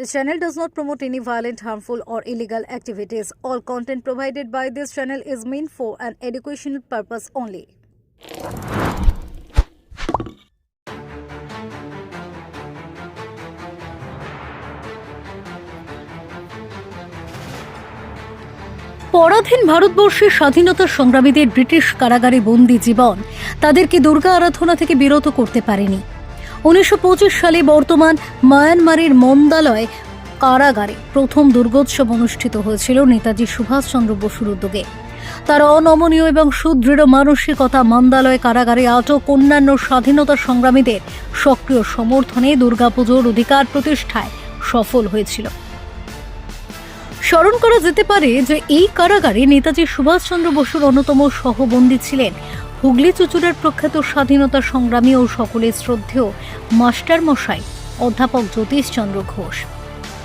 This channel does not promote any violent, harmful, or illegal activities. All content provided by this channel is meant for an educational purpose only. পরাধীন ভারতবর্ষের স্বাধীনতা সংগ্রামীদের British কারাগারে বন্দি জীবন তাদেরকে দুর্গা আরাধনা থেকে বিরত করতে পারেনি উনিশশো পঁচিশ সালে বর্তমান মায়ানমারের মন্দালয় কারাগারে প্রথম দুর্গোৎসব অনুষ্ঠিত হয়েছিল নেতাজি সুভাষচন্দ্র বসুর উদ্যোগে। তার অনমনীয় এবং সুদৃঢ় মানসিকতা মন্দালয় কারাগারে আটক অন্যান্য স্বাধীনতা সংগ্রামীদের সক্রিয় সমর্থনে দুর্গাপুজোর অধিকার প্রতিষ্ঠায় সফল হয়েছিল। স্মরণ করা যেতে পারে যে এই কারাগারে নেতাজি সুভাষচন্দ্র বসুর অন্যতম সহবন্দী ছিলেন হুগলি চুচুড়ার প্রখ্যাত স্বাধীনতা সংগ্রামী ও সকলের শ্রদ্ধেয় মাস্টার মশাই অধ্যাপক জ্যোতিষচন্দ্র ঘোষ।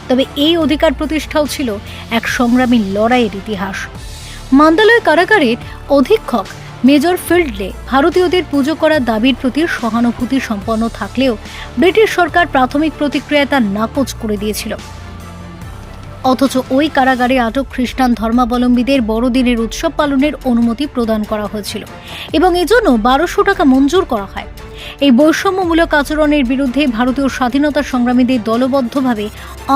তবে এই অধিকার প্রতিষ্ঠাও ছিল এক সংগ্রামী লড়াইয়ের ইতিহাস। মান্দালয় কারাগারের অধীক্ষক মেজর ফিল্ডলে ভারতীয়দের পুজো করার দাবির প্রতি সহানুভূতি সম্পন্ন থাকলেও ব্রিটিশ সরকার প্রাথমিক প্রতিক্রিয়ায় তা নাকচ করে দিয়েছিল। অথচ ওই কারাগারে আটক খ্রিস্টান ধর্মাবলম্বীদের বড়দিনের উৎসব পালনের অনুমতি প্রদান করা হয়েছিল এবং এজন্য বারোশো টাকা মঞ্জুর করা হয়। এই বৈষম্যমূলক আচরণের বিরুদ্ধে ভারতীয় স্বাধীনতা সংগ্রামীদের দলবদ্ধভাবে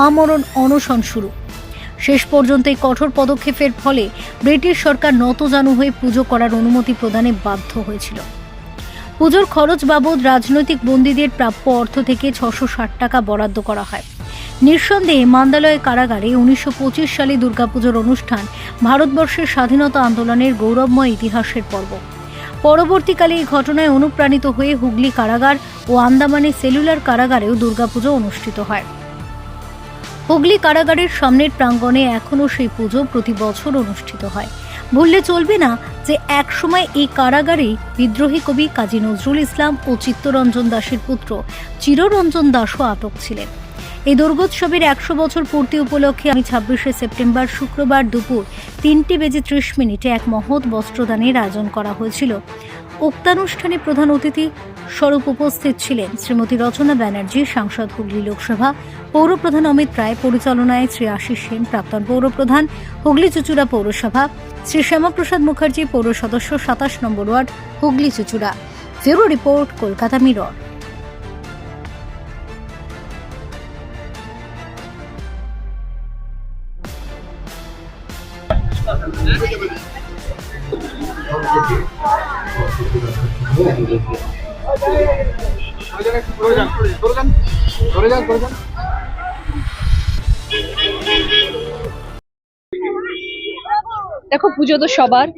আমরণ অনশন শুরু। শেষ পর্যন্ত এই কঠোর পদক্ষেপের ফলে ব্রিটিশ সরকার নতজানু হয়ে পুজো করার অনুমতি প্রদানে বাধ্য হয়েছিল। পুজোর খরচ বাবদ রাজনৈতিক বন্দীদের প্রাপ্য অর্থ থেকে ছশো ষাট টাকা বরাদ্দ করা হয়। নিঃসন্দেহে মান্দালয় কারাগারে উনিশশো পঁচিশ সালে দুর্গাপুজোর অনুষ্ঠান ভারতবর্ষের স্বাধীনতা আন্দোলনের গৌরবময় ইতিহাসের পর্ব। পরবর্তীকালে এই ঘটনায় অনুপ্রাণিত হয়ে হুগলি কারাগার ও আন্দামানে সেলুলার কারাগারেও দুর্গাপুজো অনুষ্ঠিত হয়। হুগলি কারাগারের সামনের প্রাঙ্গণে এখনও সেই পুজো প্রতি বছর অনুষ্ঠিত হয়। ভুললে চলবে না যে একসময় এই কারাগারেই বিদ্রোহী কবি কাজী নজরুল ইসলাম ও চিত্তরঞ্জন দাসের পুত্র চিররঞ্জন দাসও আটক ছিলেন। এই দুর্গোৎসবের একশো বছর পূর্তি উপলক্ষে আমি ছাব্বিশে সেপ্টেম্বর শুক্রবার দুপুর তিনটে বেজে ত্রিশ মিনিটে এক মহৎ বস্ত্রদানের আয়োজন করা হয়েছিল। উক্তানুষ্ঠানে প্রধান অতিথি স্বরূপ উপস্থিত ছিলেন শ্রীমতী রচনা ব্যানার্জি, সাংসদ হুগলি লোকসভা পৌরপ্রধান অমিত রায়, পরিচালনায় শ্রী আশিস সেন, প্রাক্তন পৌরপ্রধান হুগলি চুচুড়া পৌরসভা, শ্রী শ্যামাপ্রসাদ মুখার্জি পৌর সদস্য, সাতাশ নম্বর ওয়ার্ড হুগলি চুচুড়া। ফেরো রিপোর্ট, কলকাতা মিরর। দেখো, পুজো তো সবার।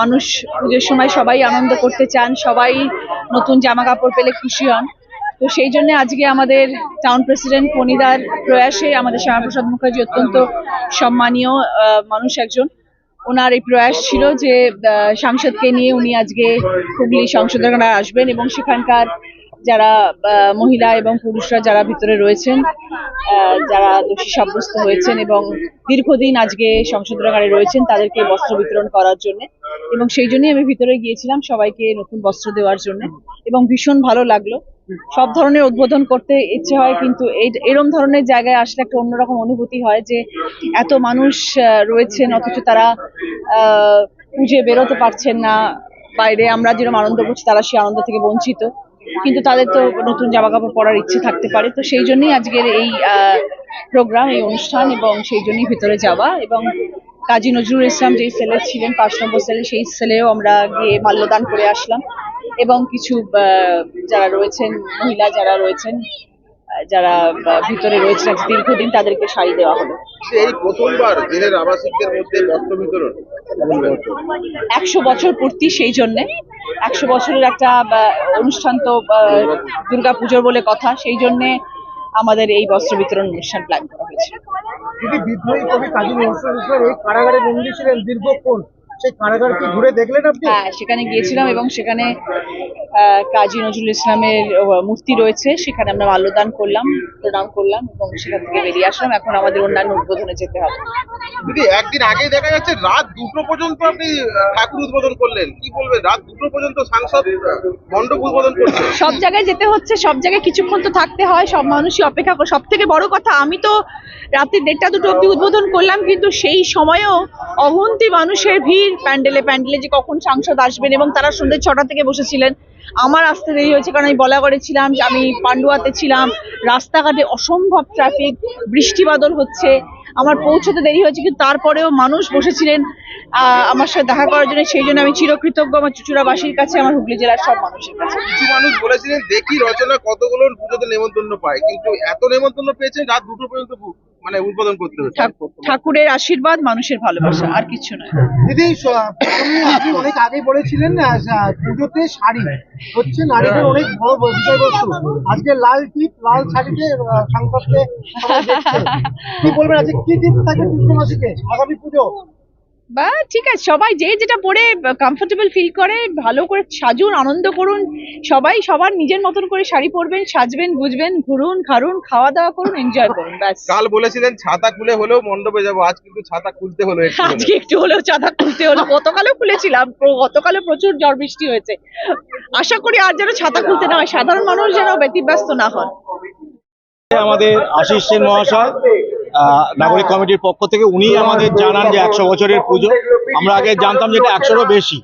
মানুষ পুজোর সময় সবাই আনন্দ করতে চান, সবাই নতুন জামা কাপড় পেলে খুশি হন। তো সেই জন্য আজকে আমাদের টাউন প্রেসিডেন্ট ফণিদার প্রয়াসে আমাদের শ্যামাপ্রসাদ মুখার্জি অত্যন্ত সম্মানীয় মানুষ একজন। ওনার এই প্রয়াস ছিল যে সাংসদকে নিয়ে উনি আজকে হুগলি সংসদের আসবেন এবং সেখানকার যারা মহিলা এবং পুরুষরা যারা ভিতরে রয়েছেন যারা দোষী সাব্যস্ত হয়েছেন এবং দীর্ঘদিন আজকে সংশোধনাগারে রয়েছেন, তাদেরকে বস্ত্র বিতরণ করার জন্য। এবং সেই জন্যই আমি ভিতরে গিয়েছিলাম সবাইকে নতুন বস্ত্র দেওয়ার জন্য। এবং ভীষণ ভালো লাগল। সব ধরনের উদ্বোধন করতে ইচ্ছে হয়, কিন্তু এরম ধরনের জায়গায় আসলে একটা অন্যরকম অনুভূতি হয় যে এত মানুষ রয়েছেন, অথচ তারা পুজো বেরোতে পারছেন না। বাইরে আমরা যেরকম আনন্দ করছি, তারা সেই আনন্দ থেকে বঞ্চিত। কিন্তু তাদের তো নতুন জামা কাপড় পরার ইচ্ছে থাকতে পারে। তো সেই জন্যই আজকের এই প্রোগ্রাম, এই অনুষ্ঠান এবং সেই জন্যই ভিতরে যাওয়া এবং কাজী নজরুল ইসলাম যেই সেলে ছিলেন, পাঁচ নম্বর সেলে, সেই সেলেও আমরা গিয়ে মাল্যদান করে আসলাম। এবং কিছু যারা রয়েছেন মহিলা যারা রয়েছেন যারা ভিতরে রয়েছেন দীর্ঘদিন তাদেরকে শাড়ি দেওয়া হলো। এই প্রথমবার আবাসিকদের মধ্যে বস্ত্র বিতরণ একশো বছর পূর্তি সেই জন্যে। একশো বছরের একটা অনুষ্ঠান তো দুর্গা পুজোর বলে কথা। সেই জন্যে আমাদের এই বস্ত্র বিতরণ অনুষ্ঠান প্ল্যান করা হয়েছে। দিদি বিদ্রোহী কবি কাজী নজরুল ইসলাম এই কারাগারে বন্দী ছিলেন দীর্ঘক্ষণ সেই কারাগারকে ঘুরে দেখলেন আপনি? হ্যাঁ সেখানে গিয়েছিলাম এবং সেখানে আহ, কাজী নজরুল ইসলামের মূর্তি রয়েছে। সেখানে আমরা মাল্যদান করলাম প্রণাম করলাম এবং সেখান থেকে বেরিয়ে আসলাম। এখন আমাদের অন্যান্য উদ্বোধনে যেতে হবে। দিদি একদিন আগেই দেখা যাচ্ছে রাত দুটো পর্যন্ত আপনি ঠাকুর উদ্বোধন করলেন। কি বলবেন? রাত দুটো পর্যন্ত সাংসদ মণ্ডপ উদ্বোধন করছে। সব জায়গায় যেতে হচ্ছে সব জায়গায় কিছুক্ষণ তো থাকতে হয় সব মানুষই অপেক্ষা করে সব থেকে বড় কথা আমি তো রাত্রি দেড়টা দুটো অব্দি উদ্বোধন করলাম কিন্তু সেই সময়েও অহন্তি মানুষের ভিড় প্যান্ডেলে প্যান্ডেলে যে কখন সাংসদ আসবেন এবং তারা সন্ধ্যে ছটা থেকে বসেছিলেন, আমার আসতে দেরি হয়েছে কারণ আমি বলাগড়ে ছিলাম যে আমি পান্ডুয়াতে ছিলাম, রাস্তাঘাটে অসম্ভব ট্রাফিক বৃষ্টি বাদল হচ্ছে, আমার পৌঁছতে দেরি হয়েছে কিন্তু তারপরেও মানুষ বসেছিলেন আমার সাথে দেখা করার জন্য, সেই জন্য আমি চিরকৃতজ্ঞ আমার চুচুড়াবাসীর কাছে, আমার হুগলি জেলার সব মানুষের কাছে। কিছু মানুষ বলেছিলেন, দেখি রচনা কতগুলো পুজোতে নেমন্তন্ন পায়। কিন্তু এত নেমন্তন্ন পেয়েছে রাত দুটো পর্যন্ত মানে উদ্বোধন করতে হবে ঠাকুর ঠাকুরের আশীর্বাদ মানুষের ভালোবাসা আর কিছু নয়। দিদি আপনি অনেক আগে বলেছিলেন পুজোতে শাড়ি। হচ্ছে নারীদের অনেক বড় বিষয়বস্তু। আজকে লাল টিপ লাল শাড়িতে সংসদকে কি বলবেন আজকে কি টিপ থাকে কৃষ্ণ মাসিকে আগামী পুজো? বা ঠিক আছে সবাই যে যেটা পরে কমফোর্টেবল ফিল করে ভালো করে সাজুন আনন্দ করুন সবাই সবার নিজের মতন করে শাড়ি পরবেন সাজবেন বুঝবেন ঘুরুন খারুন খাওয়া দাওয়া করুন এনজয় করুন ব্যাস। কাল বলেছিলেন ছাতা খুলে হলেও মণ্ডপে যাব আজ কিন্তু ছাতা খুলতে হলো আজকে একটু হলেও ছাতা খুলতে হলো গতকালও খুলেছিলাম গতকালও প্রচুর ঝড় বৃষ্টি হয়েছে। আশা করি আর যেন ছাতা খুলতে না হয় সাধারণ মানুষ যেন ব্যতিব্যস্ত না হন আমাদের আশিস সেন মহাশয় নাগরিক কমিটির পক্ষ থেকে উনি আমাদের জানান যে একশো বছরের পুজো। আমরা আগে জানতাম যেটা একশোরও বেশি,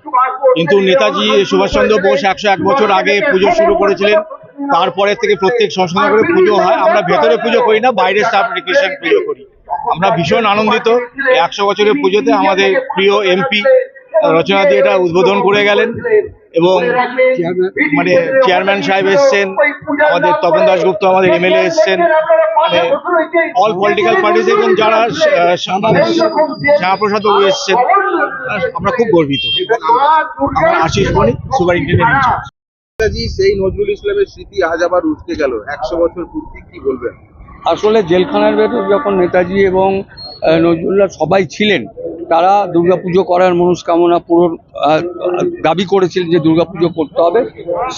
কিন্তু নেতাজি সুভাষচন্দ্র বোস একশো এক বছর আগে পুজো শুরু করেছিলেন। তারপরে থেকে প্রত্যেক সংস্থা করে পুজো হয়। আমরা ভেতরে পুজো করি না, বাইরে স্টাফ রিক্রেশন পুজো করি। আমরা ভীষণ আনন্দিত একশো বছরের পুজোতে আমাদের প্রিয় এমপি রচনা দিয়ে এটা উদ্বোধন করে গেলেন। এবং মানে চেয়ারম্যান সাহেব এসছেন আমাদের তপন দাশগুপ্ত আমাদের এমএলএ এসছেন মানে অল পলিটিক্যাল পার্টিস এবং যারা শ্যামাপ্রসাদ বাবু এসছেন আমরা খুব গর্বিত। আমরা আশিস মণি সুপারিনটেন্ডেন্ট নেতাজি সেই নজরুল ইসলামের স্মৃতি আজ আবার উঠতে গেল। একশো বছর পূর্তি কি বলবেন? আসলে জেলখানার ভেতর যখন নেতাজি এবং আহ, নজরুল্লাহ সবাই ছিলেন তারা দুর্গাপুজো করার মনস্কামনা পূরণ দাবি করেছিলেন যে দুর্গাপুজো করতে হবে।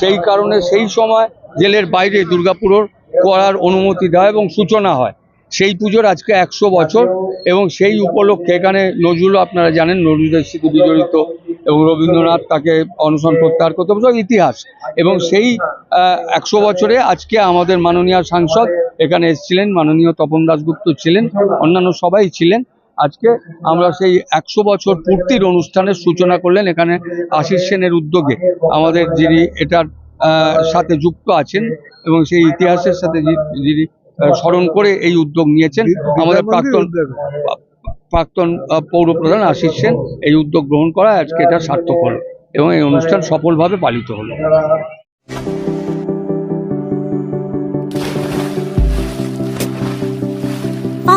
সেই কারণে সেই সময় জেলের বাইরে দুর্গাপুজোর করার অনুমতি দেয় এবং সূচনা হয়। সেই পুজোর আজকে একশো বছর এবং সেই উপলক্ষে এখানে নজরুল আপনারা জানেন নজরুলের স্মৃতি বিজড়িত এবং রবীন্দ্রনাথ তাকে অনশন প্রত্যাহার করতে বলেছিল, ইতিহাস। এবং সেই একশো বছরে আজকে আমাদের মাননীয় সাংসদ এখানে এসেছিলেন মাননীয় তপন দাসগুপ্ত ছিলেন অন্যান্য সবাই ছিলেন। আজকে আমরা সেই একশো বছর পূর্তির অনুষ্ঠানের সূচনা করলেন এখানে আশিস সেনের উদ্যোগে। আমাদের যিনি এটার সাথে যুক্ত আছেন এবং সেই ইতিহাসের সাথে যিনি স্মরণ করে এই উদ্যোগ নিয়েছেন আমাদের প্রাক্তন প্রাক্তন আহ, পৌরপ্রধান আশিস সেন এই উদ্যোগ গ্রহণ করা আজকে এটা সার্থক হলো এবং এই অনুষ্ঠান সফলভাবে পালিত হলো।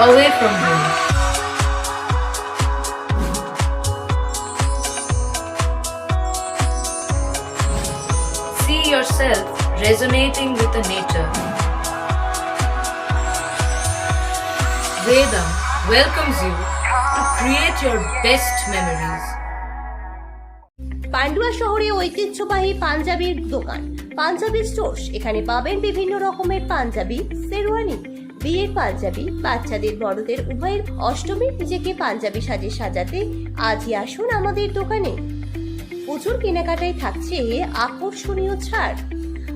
away from home. See yourself resonating with the nature. Vedam welcomes you to create your best memories. Pandua শহরে ঐতিহ্যবাহী পাঞ্জাবির দোকান পাঞ্জাবি স্টোর্স এখানে পাবেন বিভিন্ন রকমের পাঞ্জাবি শেরওয়ানি বিয়ের পাঞ্জাবি বাচ্চাদের বড়দের উভয়ের অষ্টমী নিজেকে পাঞ্জাবি সাজে সাজাতে আজই আসুন আমাদের দোকানে। প্রচুর কেনাকাটায় থাকছে আকর্ষণীয় ছাড়।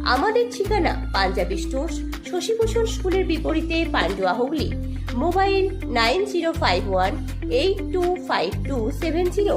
আমাদের ঠিকানা পাঞ্জাবি স্টোর্স, শশীভূষণ স্কুলের বিপরীতে Pandua Hooghly. Mobile nine zero five one eight two five two seven zero.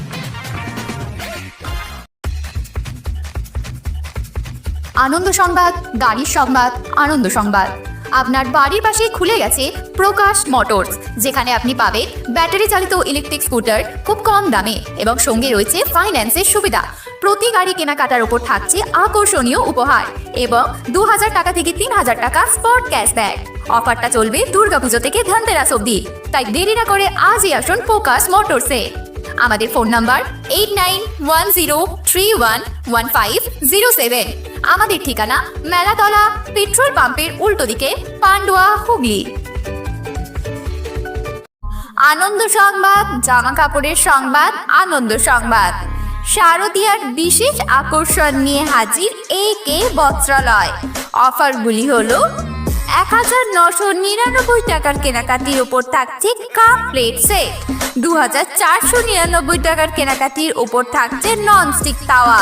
আনন্দ সংবাদ, গাড়ির সংবাদ, আনন্দ সংবাদ। আপনার বাড়ির পাশে খুলে গেছে প্রকাশ মোটরস, যেখানে আপনি পাবেন ব্যাটারি চালিত ইলেকট্রিক স্কুটার খুব কম দামে এবং সঙ্গে রয়েছে ফাইন্যান্সের সুবিধা। প্রতি গাড়ি কেনাকাটার উপর থাকছে আকর্ষণীয় উপহার এবং দু হাজার টাকা থেকে তিন হাজার টাকা স্পট ক্যাশব্যাক অফারটা চলবে দুর্গাপুজো থেকে ধনতেরাস অবধি। তাই দেরি না করে আজই আসুন প্রকাশ মোটরসে। আমাদের phone number eight nine one zero three one one five zero seven আমাদের ঠিকানা মেলাতলা পেট্রোল পাম্পের উল্টো দিকে পান্ডুয়া হুগলি। আনন্দ সংবাদ, জামা কাপড়ের সংবাদ, আনন্দ সংবাদ। শারদীয়ার বিশেষ আকর্ষণ নিয়ে হাজির এ কে বস্ত্রালয়। অফারগুলি হলো, এক হাজার নশো নিরানব্বই টাকার কেনাকাটির ওপর থাকছে কাপ প্লেট সেট। দু হাজার চারশো নিরানব্বই টাকার কেনাকাটির ওপর থাকছে ননস্টিক তাওয়া।